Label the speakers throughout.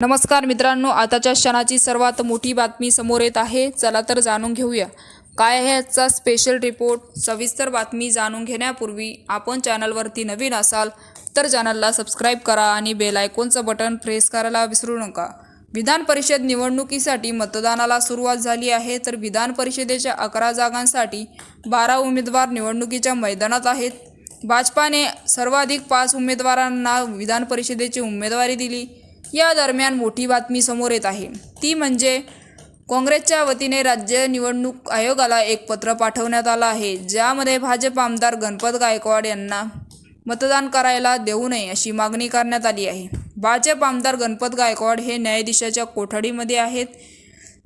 Speaker 1: नमस्कार मित्रांनो आताच्या क्षणाची सर्वात मोठी बातमी समोर येत आहे. चला तर जाणून घेऊया. काय आहे आजचा स्पेशल रिपोर्ट सविस्तर बातमी जाणून घेण्यापूर्वी आपण चॅनलवरती नवीन असाल तर चॅनलला सबस्क्राईब करा आणि बेल आयकॉनचं बटन प्रेस करायला विसरू नका. विधान परिषद निवडणुकीसाठी मतदानाला सुरुवात झाली आहे तर विधान परिषदेच्या अकरा जागांसाठी बारा उमेदवार निवडणुकीच्या मैदानात आहेत. भाजपाने सर्वाधिक पाच उमेदवारांना विधान परिषदेची उमेदवारी दिली. या दरम्यान मोठी बातमी समोर येत आहे. ती म्हणजे काँग्रेसच्या वतीने राज्य निवडणूक आयोगाला एक पत्र पाठवण्यात आलं आहे. ज्यामध्ये भाजप आमदार गणपत गायकवाड यांना मतदान करायला देऊ नये अशी मागणी करण्यात आली आहे. भाजप आमदार गणपत गायकवाड हे न्यायाधीशाच्या कोठडीमध्ये आहेत.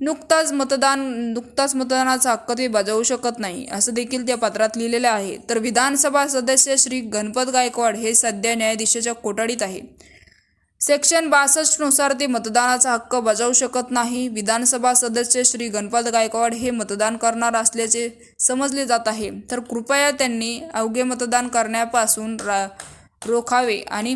Speaker 1: नुकताच मतदान नुकताच मतदानाचा हक्क ते बजावू शकत नाही असं देखील त्या पत्रात लिहिलेलं आहे. तर विधानसभा सदस्य श्री गणपत गायकवाड हे सध्या न्यायाधीशाच्या कोठडीत आहे सेक्शन बासष्टनुसार ते मतदानाचा हक्क बजावू शकत नाही. विधानसभा सदस्य श्री गणपत गायकवाड हे मतदान करणार असल्याचे समजले जात आहे. तर कृपया त्यांनी अवघे मतदान करण्यापासून रा रोखावे आणि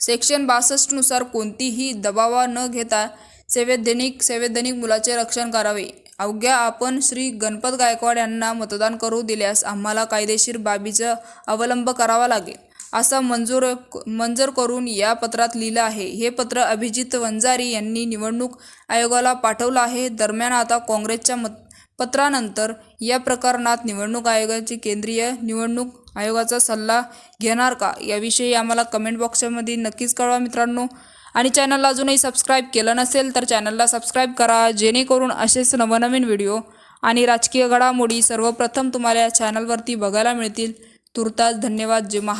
Speaker 1: सेक्शन बासष्टनुसार कोणतीही दबावा न घेता संवैधानिक संवैधानिक मुलाचे रक्षण करावे. अवघ्या आपण श्री गणपत गायकवाड यांना मतदान करू दिल्यास आम्हाला कायदेशीर बाबीचा अवलंब करावा लागेल. असा मंजूर मंजूर करून या पत्रात लिहिलं आहे. हे पत्र अभिजित वंजारी यांनी निवडणूक आयोगाला पाठवलं आहे. दरम्यान आता काँग्रेसच्या मत पत्रानंतर या प्रकरणात निवडणूक आयोगाची केंद्रीय निवडणूक आयोगाचा सल्ला घेणार का? याविषयी आम्हाला कमेंट बॉक्समध्ये नक्कीच कळवा मित्रांनो. आणि चॅनलला अजूनही सबस्क्राईब केलं नसेल तर चॅनलला सबस्क्राईब करा. जेणेकरून असेच नवनवीन व्हिडिओ आणि राजकीय घडामोडी सर्वप्रथम तुम्हाला या चॅनलवरती बघायला मिळतील. तुर्तास धन्यवाद. जे महा